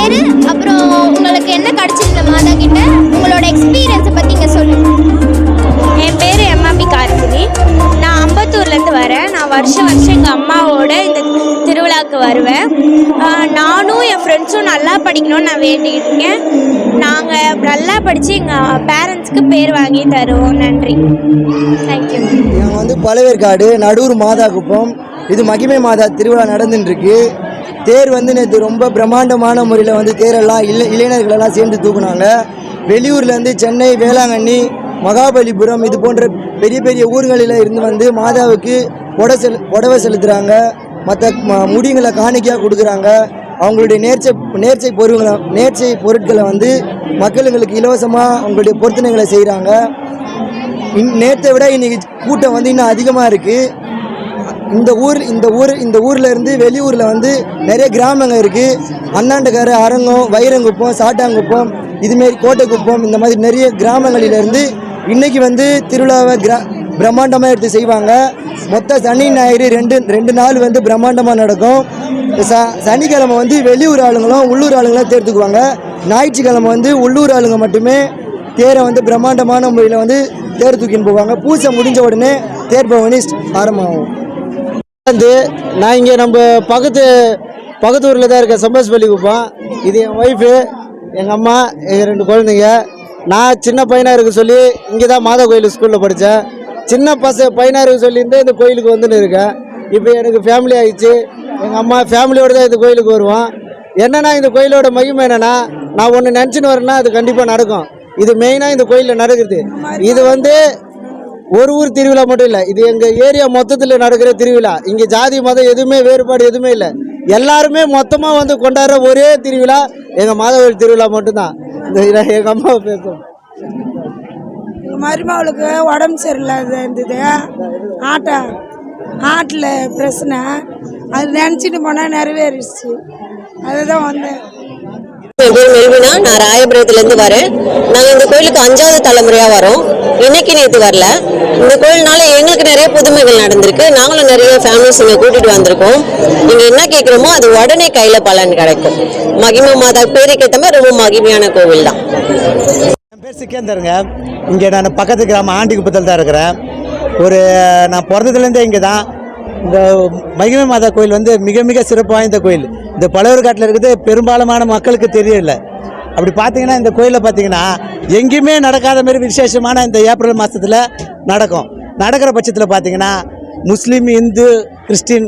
பேர் அப்புறம் உங்களுக்கு என்ன கிடைச்சது இந்த மாதா கிட்ட? உங்களோட எக்ஸ்பீரியன்ஸை பற்றி இங்கே சொல்லுங்கள் என் பேர் எம்எம்பி கார்த்தினி நான் அம்பத்தூர்லேருந்து வரேன். நான் வருஷம் வருஷம் எங்கள் அம்மாவோட இந்த திருவிழாவுக்கு வருவேன். நானும் என் ஃப்ரெண்ட்ஸும் நல்லா படிக்கணும்னு நான் வேண்டிக்கிட்டு இருக்கேன். நாங்கள் நல்லா படித்து எங்கள் பேரண்ட்ஸ்க்கு பேர் வாங்கி தருவோம். நன்றி. தேங்க்யூ நாங்கள் வந்து பழவேற்காடு நடூர் மாதா குப்பம். இது மகிமை மாதா திருவிழா நடந்துட்டு இருக்கு தேர் வந்து நேற்று ரொம்ப பிரம்மாண்டமான முறையில் வந்து தேரெல்லாம் இளை இளைஞர்களெல்லாம் சேர்ந்து தூக்குனாங்க. வெளியூர்லேருந்து சென்னை வேளாங்கண்ணி மகாபலிபுரம் இது போன்ற பெரிய பெரிய ஊர்களில் இருந்து வந்து மாதாவுக்கு புட செலு புடவை செலுத்துகிறாங்க மற்ற முடிங்களை காணிக்கையாக கொடுக்குறாங்க. அவங்களுடைய நேர்ச்சை நேர்ச்சை பொருட்களை நேர்ச்சை பொருட்களை வந்து மக்களுங்களுக்கு இலவசமாக அவங்களுடைய பொருத்தனைகளை செய்கிறாங்க இன் நேற்றை விட இன்றைக்கி கூட்டம் வந்து இன்னும் அதிகமாக இருக்குது இந்த ஊர் இந்த ஊர் இந்த ஊரில் இருந்து வெளியூரில் வந்து நிறைய கிராமங்கள் இருக்குது அண்ணாண்டுக்கார அரங்கம் வைரங்குப்பம் சாட்டாங்குப்பம் இதுமாரி கோட்டைக்குப்பம் இந்த மாதிரி நிறைய கிராமங்களிலிருந்து இன்றைக்கி வந்து திருவிழாவை கிரா பிரம்மாண்டமாக எடுத்து செய்வாங்க. மொத்த சனி ஞாயிறு ரெண்டு ரெண்டு நாள் வந்து பிரம்மாண்டமாக நடக்கும். ச சனிக்கிழமை வந்து வெளியூர் ஆளுங்களும் உள்ளூர் ஆளுங்களும் தேர்த்துக்குவாங்க. ஞாயிற்றுக்கிழமை வந்து உள்ளூர் ஆளுங்க மட்டுமே தேரை வந்து பிரம்மாண்டமான முறையில் வந்து தேர் தூக்கின்னு போவாங்க. பூஜை முடிஞ்ச உடனே தேர் பவனி ஆரம்பமாகும். வந்து நான் இங்கே நம்ம பக்கத்து பக்கத்து ஊரில் தான் இருக்கேன். சம்பஸ்பள்ளி குப்பம் இது என் ஒய்ஃபு எங்கள் அம்மா எங்கள் ரெண்டு குழந்தைங்க. நான் சின்ன பையனாக இருக்க சொல்லி இங்கே தான் மாதா கோயில் ஸ்கூலில் படித்தேன் சின்ன பச பையனாக இருக்க சொல்லியிருந்தே இந்த கோயிலுக்கு வந்துன்னு இருக்கேன். இப்போ எனக்கு ஃபேமிலி ஆகிடுச்சு எங்கள் அம்மா ஃபேமிலியோடு தான் இந்த கோயிலுக்கு வருவோம் என்னன்னா இந்த கோயிலோட மகிமை என்னென்னா நான் ஒன்று நினச்சின்னு வரேன்னா அது கண்டிப்பாக நடக்கும். இது மெயினாக இந்த கோயிலில் நடக்குது. இது வந்து ஒரு ஊர் திருவிழா மட்டும் இல்லை இது எங்கள் ஏரியா மொத்தத்தில் நடக்கிற திருவிழா. இங்கே ஜாதி மதம் எதுவுமே வேறுபாடு எதுவுமே இல்லை. எல்லாருமே மொத்தமாக வந்து கொண்டாடுற ஒரே திருவிழா எங்கள் மாதவரி திருவிழா மட்டும்தான். இந்த எங்கள் அம்மாவை பேசும் மருமகளுக்கு உடம்பு சரியில்லாத இருந்தது. ஆட்டை ஆட்டில் பிரச்சனை. அது நினச்சிட்டு போனால் நிறைவேறிடுச்சு. அதுதான் வந்தேன். என் பேர் மெல்வினா நான் ராயபுரத்துலேருந்து வரேன். நாங்கள் இந்த கோயிலுக்கு அஞ்சாவது தலைமுறையாக வரோம். இன்னைக்கு நேற்று வரல. இந்த கோயில்னால எங்களுக்கு நிறைய புதுமைகள் நடந்திருக்கு. நாங்களும் நிறைய ஃபேமிலிஸ் இங்கே கூட்டிகிட்டு வந்திருக்கோம். நீங்கள் என்ன கேட்குறோமோ அது உடனே கையில் பலன் கிடைக்கும். மகிமை மாதா பேருக்கு ஏற்ற மாதிரி ரொம்ப மகிமையான கோவில் தான். என் பேர் சிக்கேந்தருங்க. இங்கே நான் பக்கத்து கிராமம் ஆண்டிக்குப்பத்தில் தான் இருக்கிறேன். ஒரு நான் பிறந்ததுலேருந்தே இங்கே தான் இந்த மகிமை மாதா கோயில் வந்து மிக மிக சிறப்பு வாய்ந்த கோயில். இந்த பழவர்காட்டில் இருக்கிறது பெரும்பாலான மக்களுக்கு தெரியல. அப்படி பார்த்தீங்கன்னா இந்த கோயிலில் பார்த்தீங்கன்னா எங்கேயுமே நடக்காத மாதிரி விசேஷமான இந்த ஏப்ரல் மாதத்தில் நடக்கும். நடக்கிற பட்சத்தில் பார்த்தீங்கன்னா முஸ்லீம் இந்து கிறிஸ்டின்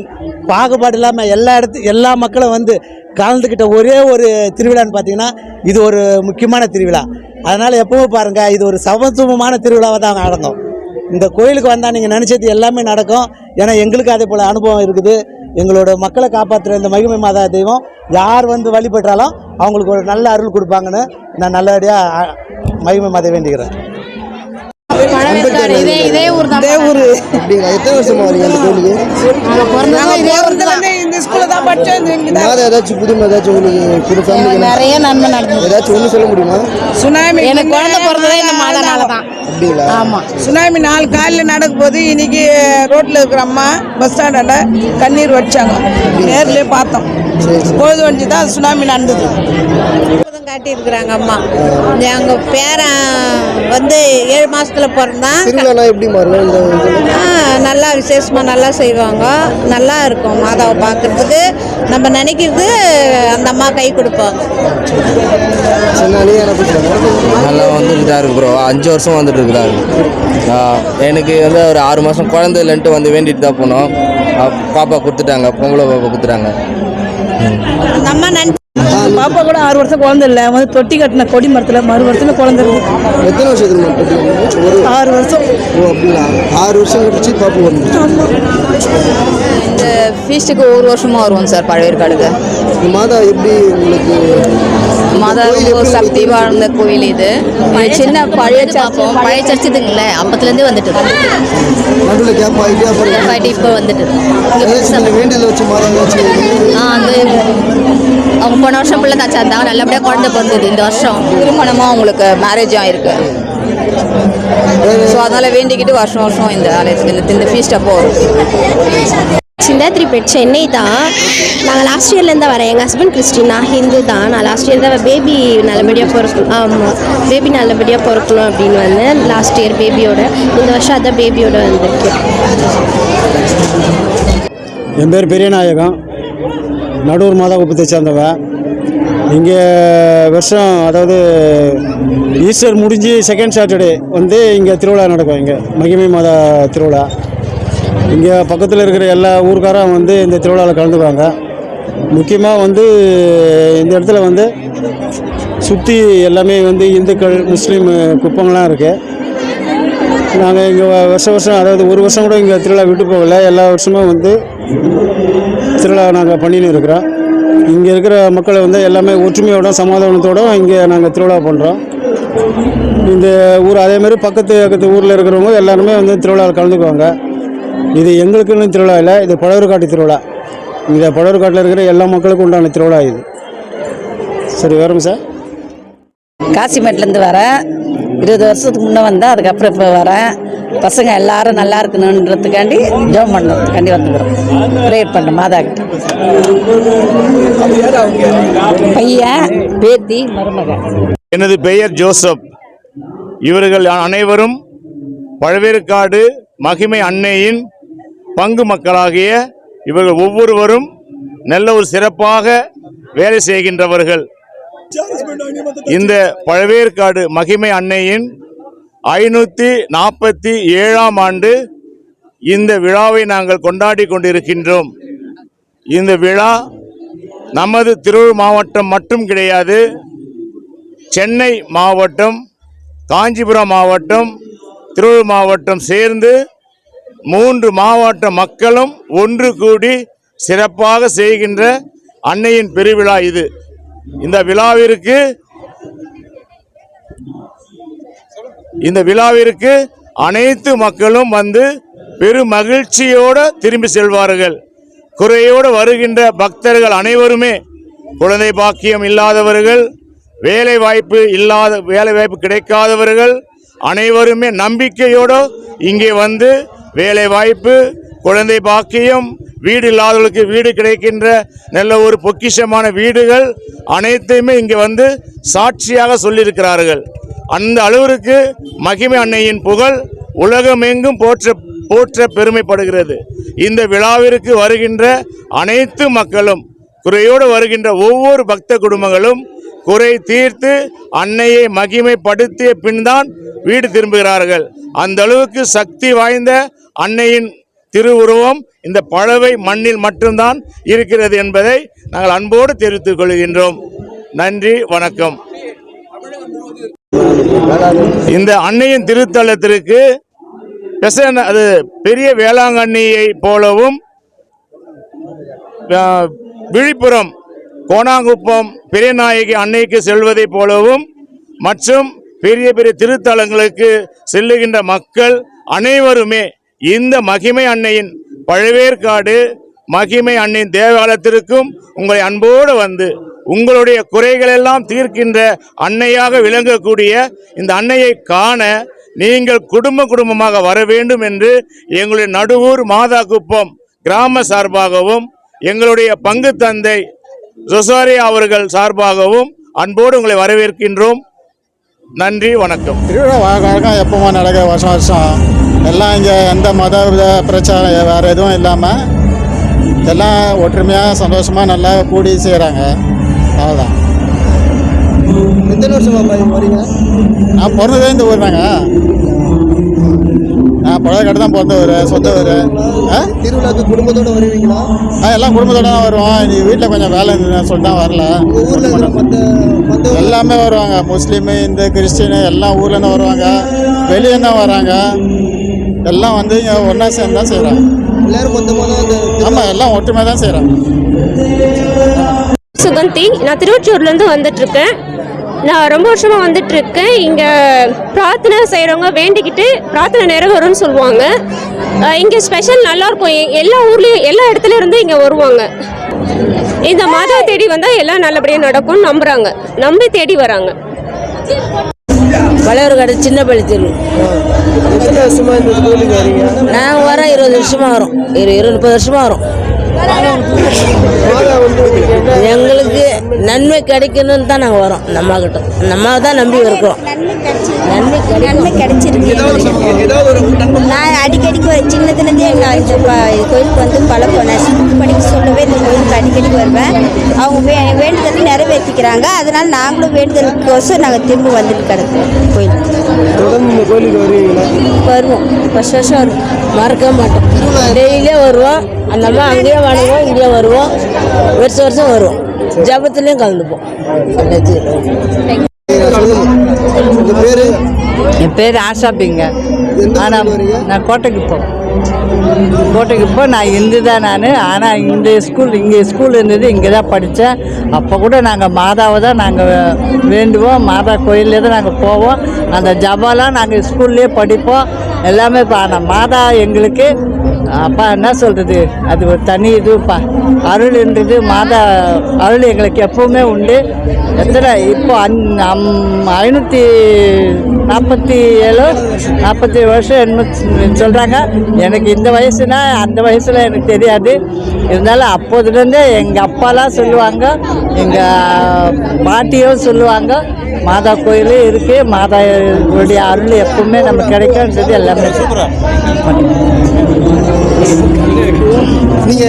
பாகுபாடு இல்லாமல் எல்லா இடத்து எல்லா மக்களும் வந்து கலந்துக்கிட்ட ஒரே ஒரு திருவிழான்னு பார்த்தீங்கன்னா இது ஒரு முக்கியமான திருவிழா. அதனால் எப்பவும் பாருங்கள் இது ஒரு சமத்துவமான திருவிழாவாக தான் நடக்கும். இந்த கோயிலுக்கு வந்தால் நீங்கள் நினச்சது எல்லாமே நடக்கும். ஏன்னா எங்களுக்கு அதே போல் அனுபவம் இருக்குது. எங்களோட மக்களை காப்பாற்றுற இந்த மகிமை மாதா தெய்வம் யார் வந்து வழிபட்டாலும் அவங்களுக்கு ஒரு நல்ல அருள் கொடுப்பாங்கன்னு நான் நல்லபடியாக மகிமை மாதை வேண்டிக்கிறேன். இதே இதே ஊர் தான் இதே ஊர். அப்படிங்களா? எத்தனை வருஷமா வரீங்க அந்த கோயிலுக்கு? நாங்கள் பிறந்ததும் இதே ஊர் தான். பிறந்ததுலேருந்தே இந்த ஸ்கூலில் தான். படித்தோம் மாதம் ஏதாச்சும் புதுமை ஏதாச்சும் உங்களுக்கு புது ஃபேமிலி நிறைய நன்மை நடந்தது ஏதாச்சும் ஒன்று சொல்ல முடியுமா? சுனாமி எனக்கு குழந்தை பிறந்ததே இந்த மாதனால தான். அப்படிங்களா? ஆமாம் சுனாமி நாலு காலையில் நடக்கும் போது இன்னைக்கு ரோட்டில் இருக்கிற அம்மா பஸ் ஸ்டாண்டாண்ட கண்ணீர் வச்சாங்க. நேர்லயே பார்த்தோம். பொழுது வண்டி தான் சுனாமி நடந்தது. அற்புதம் காட்டியிருக்கிறாங்க அம்மா. எங்கள் பேரன் வந்து ஏழு மாசத்துல பிறந்தான் எப்படி நல்லா விசேஷமாக நல்லா செய்வாங்க. நல்லா இருக்கும் மாதாவை பார்க்கறதுக்கு. நம்ம நினைக்கிறது அந்த அம்மா கை கொடுப்பாங்க. நல்லா வந்துட்டு தான் இருக்கு ப்ரோ அஞ்சு வருஷம் வந்துட்டு இருக்கிறாரு எனக்கு வந்து ஒரு ஆறு மாதம் குழந்தை இல்லைன்ட்டு வந்து வேண்டிட்டு தான் போனோம். பாப்பா கொடுத்துட்டாங்க பொம்பளை பாப்பா கொடுத்துட்டாங்க. அந்த அம்மா நன்றி பாப்பா கூட ஆறு வருஷம் குழந்தை இல்லை. வந்து தொட்டி கட்டின கொடி மரத்தில் மறு வருஷத்தில் குழந்தை இருக்கு. எத்தனை வருஷத்துக்கு ஆறு வருஷம். ஓ அப்படிங்களா? ஆறு வருஷம் கழிச்சு பாப்பு இந்த ஃபீஸ்ட்டுக்கு ஒரு வருஷமாக வருவோம் சார் பழவேற்காடுக்கு இந்த மாதா எப்படி உங்களுக்கு மாதா எப்படி சக்தி வாழ்ந்த கோயில் இது. சின்ன பழைய பார்ப்போம் பழைய சர்ச்சு இதுங்களே அப்பத்துலேருந்து வந்துட்டு நடுவில் கேப் ஆகிட்டே அப்புறம் ஆகிட்டு இப்போ வந்துட்டு வச்சு ஆ அந்த அவங்க போன வருஷம் பிள்ளை தாச்சா இருந்தாங்க நல்லபடியாக குழந்தை பிறந்தது இந்த வருஷம். திருமணமும் அவங்களுக்கு மேரேஜ் ஆயிருக்கு. ஸோ அதனால் வேண்டிக்கிட்டு வருஷம் வருஷம் இந்த ஆலயத்துக்கு இந்த இந்த ஃபீஸ்ட் அப்போ வரும். சிந்தாத்ரி பெட் சென்னை தான். நாங்கள் லாஸ்ட் இயர்லேருந்து வரேன் எங்கள் ஹஸ்பண்ட் கிறிஸ்டின் நான் ஹிந்து தான். நான் லாஸ்ட் இயர் தான் பேபி நல்லபடியாக பிறக்கணும். ஆமாம் பேபி நல்லபடியாக பிறக்கணும் அப்படின்னு வந்தேன் லாஸ்ட் இயர் பேபியோட இந்த வருஷம் அதான் பேபியோட வந்திருக்கேன். என் பேர் பெரியநாயகம் நடூர் மாதா குப்பத்தை சேர்ந்தவன் இங்கே வருஷம் அதாவது ஈஸ்டர் முடிஞ்சு செகண்ட் சாட்டர்டே வந்து இங்கே திருவிழா நடக்கும் இங்கே. மகிமை மாதா திருவிழா. இங்கே பக்கத்தில் இருக்கிற எல்லா ஊர்க்காரும் வந்து இந்த திருவிழாவில் கலந்துக்குவாங்க. முக்கியமாக வந்து இந்த இடத்துல வந்து சுற்றி எல்லாமே வந்து இந்துக்கள் முஸ்லீம் குப்பங்கள்லாம் இருக்குது நாங்கள் இங்கே வருஷம் வருஷம் அதாவது ஒரு வருஷம் கூட இங்கே திருவிழா விட்டு போகல. எல்லா வருஷமும் வந்து திருவிழா நாங்கள் பண்ணின்னு இருக்கிறோம். இங்கே இருக்கிற மக்களை வந்து எல்லாமே ஒற்றுமையோட சமாதானத்தோடு இங்கே நாங்கள் திருவிழா பண்ணுறோம் இந்த ஊர் அதேமாதிரி பக்கத்து பக்கத்து ஊரில் இருக்கிறவங்க எல்லாருமே வந்து திருவிழாவில் கலந்துக்குவாங்க. இது எங்களுக்குன்னு திருவிழா இல்லை இது பழவர்காட்டு திருவிழா. இந்த பழவர்காட்டில் இருக்கிற எல்லா மக்களுக்கும் உண்டான திருவிழா இது. சரி வரோம் சார்? காசிமேட்லேருந்து வரேன். இருபது வருஷத்துக்கு முன்னே வந்தேன் அதுக்கப்புறம் இப்போ வரேன். பசங்க எல்லாரும் நல்லா இருக்கணுன்றதுக்காண்டி ஜெபம் பண்ணுறதுக்காண்டி வந்துக்கிறோம். ப்ரேயர் பண்ண மாதா கிட்ட. பையன் பேத்தி மருமகன். எனது பெயர் ஜோசப். இவர்கள் அனைவரும் பழவேற்காடு மகிமை அன்னையின் பங்கு மக்களாகிய இவர்கள் ஒவ்வொருவரும் நல்ல ஒரு சிறப்பாக வேலை செய்கின்றவர்கள். இந்த பழவேற்காடு மகிமை அன்னையின் ஐநூற்றி நாற்பத்தி ஏழாம் ஆண்டு இந்த விழாவை நாங்கள் கொண்டாடி கொண்டிருக்கின்றோம். இந்த விழா நமது திருவள்ளூர் மாவட்டம் மட்டும் கிடையாது சென்னை மாவட்டம் காஞ்சிபுரம் மாவட்டம் திருவள்ளூர் மாவட்டம் சேர்ந்து மூன்று மாவட்ட மக்களும் ஒன்று கூடி சிறப்பாக செய்கின்ற அன்னையின் பெருவிழா இது. இந்த விழாவிற்கு இந்த விழாவிற்கு அனைத்து மக்களும் வந்து பெரும் மகிழ்ச்சியோடு திரும்பி செல்வார்கள். குறையோடு வருகின்ற பக்தர்கள் அனைவருமே குழந்தை பாக்கியம் இல்லாதவர்கள் வேலை வாய்ப்பு இல்லாத வேலை வாய்ப்பு கிடைக்காதவர்கள் அனைவருமே நம்பிக்கையோடு இங்கே வந்து வேலை வாய்ப்பு குழந்தை பாக்கியம் வீடு இல்லாதவர்களுக்கு வீடு கிடைக்கின்ற நல்ல ஒரு பொக்கிஷமான வீடுகள் அனைத்தையுமே இங்கே வந்து சாட்சியாக சொல்லியிருக்கிறார்கள். அந்த அளவிற்கு மகிமை அன்னையின் புகழ் உலகமெங்கும் போற்ற போற்ற பெருமைப்படுகிறது. இந்த விழாவிற்கு வருகின்ற அனைத்து மக்களும் குறையோடு வருகின்ற ஒவ்வொரு பக்த குடும்பங்களும் குறை தீர்த்து அன்னையை மகிமைப்படுத்திய பின்தான் வீடு திரும்புகிறார்கள். அந்த அளவுக்கு சக்தி வாய்ந்த அன்னையின் திருவுருவம் இந்த பழவை மண்ணில் மட்டும்தான் இருக்கிறது என்பதை நாங்கள் அன்போடு தெரிவித்துக் கொள்கின்றோம். நன்றி வணக்கம். இந்த அன்னையின் திருத்தலத்திற்கு அது பெரிய வேளாங்கண்ணியை போலவும் விழுப்புரம் கோணாங்குப்பம் பெரியநாயகி அன்னைக்கு செல்வதைப் போலவும் மற்றும் பெரிய பெரிய திருத்தலங்களுக்கு செல்லுகின்ற மக்கள் அனைவருமே இந்த மகிமை அன்னையின் பழவேற்காடு மகிமை அன்னையின் தேவாலயத்திற்கும் உங்களை அன்போடு வந்து உங்களுடைய குறைகளெல்லாம் தீர்க்கின்ற அன்னையாக விளங்கக்கூடிய இந்த அன்னையை காண நீங்கள் குடும்ப குடும்பமாக வர வேண்டும் என்று எங்களுடைய நடுவூர் மாதா குப்பம் கிராம சார்பாகவும் எங்களுடைய பங்கு தந்தை ரொசாரியா அவர்கள் சார்பாகவும் அன்போடு உங்களை வரவேற்கின்றோம். நன்றி வணக்கம். திருவிழா வழக்கம் எப்பவுமே நடக்க வருஷம் வருஷம் எல்லாம் இங்கே எந்த மத பிரச்சனை வேறு எதுவும் இல்லாமல் எல்லாம் ஒற்றுமையாக சந்தோஷமாக நல்லா கூடி செய்கிறாங்க அவ்வளோதான் எத்தனை வருஷமா வரீங்க நான் பிறந்ததே இந்த ஊர் தாங்க. நான் பழைய தான் பிறந்த ஊர் சொந்த ஊர். திருவிழாக்கு குடும்பத்தோட வருவீங்களா? ஆ, எல்லாம் குடும்பத்தோட தான் வருவோம். இன்னைக்கு வீட்டில் கொஞ்சம் வேலை இருந்ததுன்னு சொல்லிட்டு தான் வரல. ஊர்ல எல்லாமே வருவாங்க. முஸ்லீமு இந்து கிறிஸ்டினு எல்லாம் ஊர்லேருந்து வருவாங்க. வெளியே தான் வராங்க. எல்லாம் வந்து இங்கே ஒன்றா சேர்ந்து தான் செய்கிறாங்க எல்லாரும் மொத்தமாக தான் அந்த ஆமாம் எல்லாம் ஒற்றுமை தான் செய்கிறாங்க சுகந்தி நான் திருவொற்றியூர்லேருந்து வந்துட்டுருக்கேன். நான் ரொம்ப வருஷமாக வந்துட்டுருக்கேன். இங்கே பிரார்த்தனை செய்கிறவங்க வேண்டிக்கிட்டு பிரார்த்தனை நிறைவேறும்னு சொல்லுவாங்க. இங்கே ஸ்பெஷல் நல்லாயிருக்கும் எல்லா ஊர்லேயும் எல்லா இடத்துல இருந்து இங்கே வருவாங்க. இந்த மாதா தேடி வந்தால் எல்லாம் நல்லபடியாக நடக்கும்னு நம்புகிறாங்க நம்பி தேடி வராங்க. வளையர்காடு சின்ன பள்ளி தெரு. எத்தனை வருஷமா இந்த கோயிலுக்கு வரீங்க? நாங்கள் வரோம் இருபது வருஷமாக வரோம் இரு இருபது முப்பது வருஷமாக வரோம் எங்களுக்கு நன்மை கிடைக்கணும்னு தான் நாங்கள் வரோம். நம்ம கிட்ட நம்ம தான் நம்பி இருக்கோம் நன்மை நன்மை கிடைச்சிருக்கு. ஏதாவது ஒரு நன்மை நான் அடிக்கடிக்கு வர- சின்னதுலேருந்தே நான் இந்த கோயிலுக்கு வந்து பழக்கம் நான் படிக்க சொல்லவே இந்த கோயிலுக்கு அடிக்கடி வருவேன். அவங்க வே வேண்டுதல் நிறைவேற்றிக்கிறாங்க. அதனால் நாங்களும் வேண்டுதலுக்கோசம் நாங்கள் திரும்ப வந்துட்டு கிடக்குறோம் கோயிலுக்கு. வருவோம். வருஷம் வருஷம் வருவோம். மறக்க மாட்டோம். டெய்லியே வருவோம். அந்த அம்மா அங்கேயே வணங்குவோம் இங்கேயே வருவோம். வருஷம் வருஷம் வருவோம். ஜபத்துலேயும் கலந்துப்போம். என் பேர் ஆஷாபிங்க ஆனால் நான் கோட்டைக்கு போகிறேன் கோட்டைக்கு இப்போ நான் இந்து தான் நான். ஆனால் இந்த ஸ்கூல் இங்கே ஸ்கூல் இருந்தது இங்கே தான் படித்தேன். அப்போ கூட நாங்கள் மாதாவை தான் நாங்கள் வேண்டுவோம். மாதா கோயிலே தான் நாங்கள் போவோம். அந்த ஜபாலாம் நாங்கள் ஸ்கூல்லேயே படிப்போம். எல்லாமே இப்போ ஆனால் மாதா எங்களுக்கு அப்பா என்ன சொல்கிறது அது ஒரு தனி இதுப்பா. அருள்ன்றது மாதா அருள் எங்களுக்கு எப்பவுமே உண்டு. எத்தனை இப்போ அந் அம் ஐநூற்றி நாற்பத்தி ஏழு நாற்பத்தி ஏழு வருஷம் என்ன சொல்கிறாங்க எனக்கு இந்த வயசுனா அந்த வயசில் எனக்கு தெரியாது. இருந்தாலும் அப்போதுலேருந்தே எங்கள் அப்பாலாம் சொல்லுவாங்க எங்கள் பாட்டியும் சொல்லுவாங்க. மாதா கோயில் இருக்குது மாதா உடைய அருள் எப்பவுமே நம்ம கிடைக்கும்ன்றது எல்லாமே. நீங்க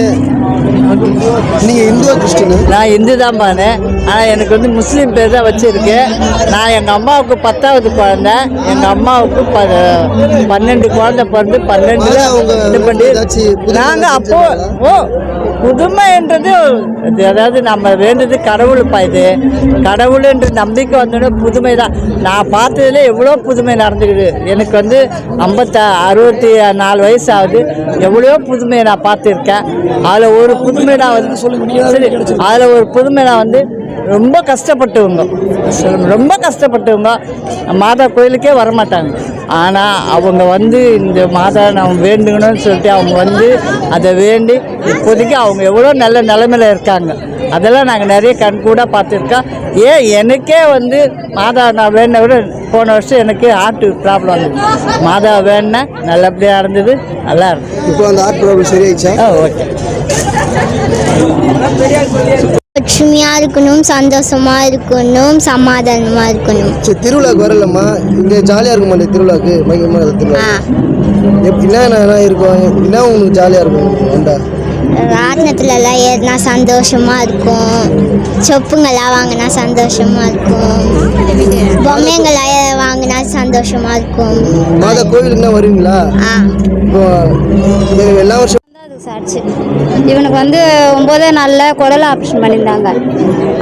நீங்க இந்துவா கிறிஸ்டினா நான் இந்து தான் பானேன் ஆனால் எனக்கு வந்து முஸ்லீம் பேர் தான் வச்சுருக்கேன் நான் எங்கள் அம்மாவுக்கு பத்தாவது குழந்தை. எங்கள் அம்மாவுக்கு ப பன்னெண்டு குழந்தை பிறந்து பன்னெண்டு இது பண்ணி நாங்கள் அப்போ ஓ புதுமைன்றது இது அதாவது நம்ம வேண்டது கடவுளுப்பா இது. கடவுளுன்ற நம்பிக்கை வந்தோடனே புதுமை தான். நான் பார்த்ததுல எவ்வளோ புதுமை நடந்துக்குது. எனக்கு வந்து ஐம்பத்த அறுபத்தி நாலு வயசு ஆகுது. எவ்வளோ புதுமையை நான் பார்த்துருக்கேன். அதில் ஒரு புதுமை நான் வந்து சரி அதில் ஒரு புதுமை நான் வந்து ரொம்ப கஷ்டப்பட்டவங்க. ரொம்ப கஷ்டப்பட்டவங்க. மாதா கோயிலுக்கே வரமாட்டாங்க. ஆனால் அவங்க வந்து இந்த மாதா நம்ம வேண்டுங்கணும்னு சொல்லிட்டு அவங்க வந்து அதை வேண்டி இப்போதைக்கு அவங்க எவ்வளோ நல்ல நிலமையில இருக்காங்க. அதெல்லாம் நாங்கள் நிறைய கண்கூடாக பார்த்துருக்கோம் ஏன் எனக்கே வந்து மாதா நான் வேண விட போன வருஷம் எனக்கு ஹார்ட் ப்ராப்ளம் வந்தது. மாதா வேணேன் நல்லபடியாக இருந்தது நல்லா இருந்தது. இப்போ அந்த ஆர்ட் ப்ராப்ளம் சரியாயிடுச்சா? ஓகே. லட்சுமியா இருக்கணும் சந்தோஷமா இருக்கணும் சமாதானமா இருக்கணும். சரி திருவிழாக்கு வரலம்மா. இங்கே ஜாலியாக இருக்குமா இந்த திருவிழாக்கு திருவிழா. எப் என்னென்ன இருக்கும் என்ன உங்களுக்கு ஜாலியாக இருக்கும் வந்தா. ராட்டினத்துல எல்லாம் ஏறினா சந்தோஷமா இருக்கும். சொப்புங்கெல்லாம் வாங்கினா சந்தோஷமா இருக்கும். பொம்மைங்களாம் வாங்கினா சந்தோஷமா இருக்கும். மாதா கோவிலுக்குன்னா வருவீங்களா? ஆ. இப்போ எல்லா வருஷம் ஆச்சு இவனுக்கு வந்து ஒம்போதே நாளில் குடலை ஆப்ரேஷன் பண்ணியிருந்தாங்க.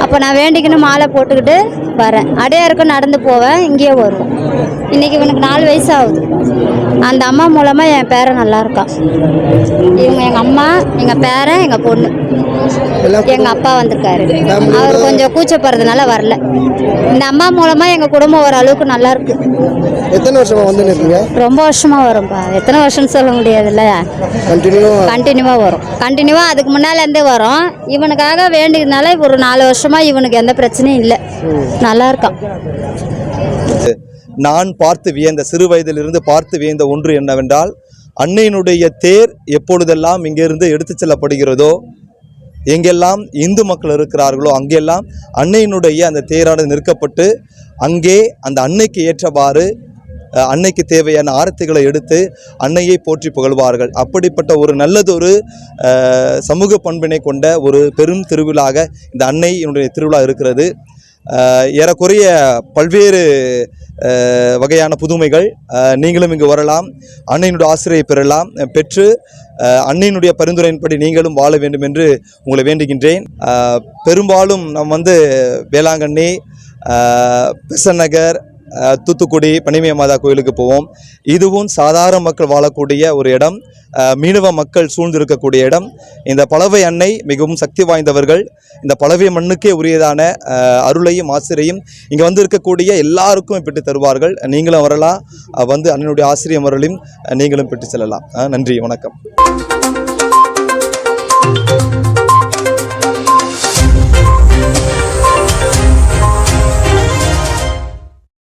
அப்போ நான் வேண்டிக்கின்னு மாலை போட்டுக்கிட்டு வரேன். அடையாருக்கும் நடந்து போவேன் இங்கேயே வருவோம் இன்றைக்கி இவனுக்கு நாலு வயசு ஆகுது. அந்த அம்மா மூலமாக என் பேரன் நல்லா இருக்கான் இவங்க எங்கள் அம்மா எங்கள் பேரன் எங்கள் பொண்ணு. எங்கள் அப்பா வந்திருக்காரு. அவர் கொஞ்சம் கூச்சப்படுறதுனால வரல. இந்த அம்மா மூலமாக எங்கள் குடும்பம் ஓரளவுக்கு நல்லா இருக்கு. எத்தனை வருஷமா வந்து ரொம்ப வருஷமாக வரும்ப்பா எத்தனை வருஷம்னு சொல்ல முடியாதுல்ல. கண்டினியூ கண்டினியூவாக வரும். கண்டினியூவாக அதுக்கு முன்னாலேருந்தே வரும். இவனுக்காக வேண்டியதுனால ஒரு நாலு வருஷமாக இவனுக்கு எந்த பிரச்சனையும் இல்லை. நல்லா இருக்கான். நான் பார்த்து வியந்த சிறு வயதிலிருந்து பார்த்து வியந்த ஒன்று என்னவென்றால் அன்னையினுடைய தேர் எப்பொழுதெல்லாம் இங்கிருந்து எடுத்துச் செல்லப்படுகிறதோ எங்கெல்லாம் இந்து மக்கள் இருக்கிறார்களோ அங்கெல்லாம் அன்னையினுடைய அந்த தேரானது நிற்கப்பட்டு அங்கே அந்த அன்னைக்கு ஏற்றவாறு அன்னைக்கு தேவையான ஆரத்திகளை எடுத்து அன்னையை போற்றி புகழ்வார்கள். அப்படிப்பட்ட ஒரு நல்லதொரு சமூக பண்பினை கொண்ட ஒரு பெரும் திருவிழாக இந்த அன்னையினுடைய திருவிழா இருக்கிறது. ஏறக்குறைய பல்வேறு வகையான புதுமைகள் நீங்களும் இங்கு வரலாம். அன்னையினுடைய ஆசிரியை பெறலாம். பெற்று அன்னையினுடைய பரிந்துரையின்படி நீங்களும் வாழ வேண்டும் என்று உங்களை வேண்டுகின்றேன். பெரும்பாலும் நம் வந்து வேளாங்கண்ணி பெசன் நகர் தூத்துக்குடி பனிமய மாதா கோயிலுக்கு போவோம். இதுவும் சாதாரண மக்கள் வாழக்கூடிய ஒரு இடம். மீனவ மக்கள் சூழ்ந்திருக்கக்கூடிய இடம். இந்த பலவை அன்னை மிகவும் சக்தி வாய்ந்தவர்கள். இந்த பலவை மண்ணுக்கே உரியதான அருளையும் ஆசிரியையும் இங்கே வந்து இருக்கக்கூடிய எல்லாருக்கும் பெற்று தருவார்கள். நீங்களும் வரலாம். வந்து அண்ணனுடைய ஆசிரியம் அருளையும் நீங்களும் பெற்று செல்லலாம். நன்றி வணக்கம்.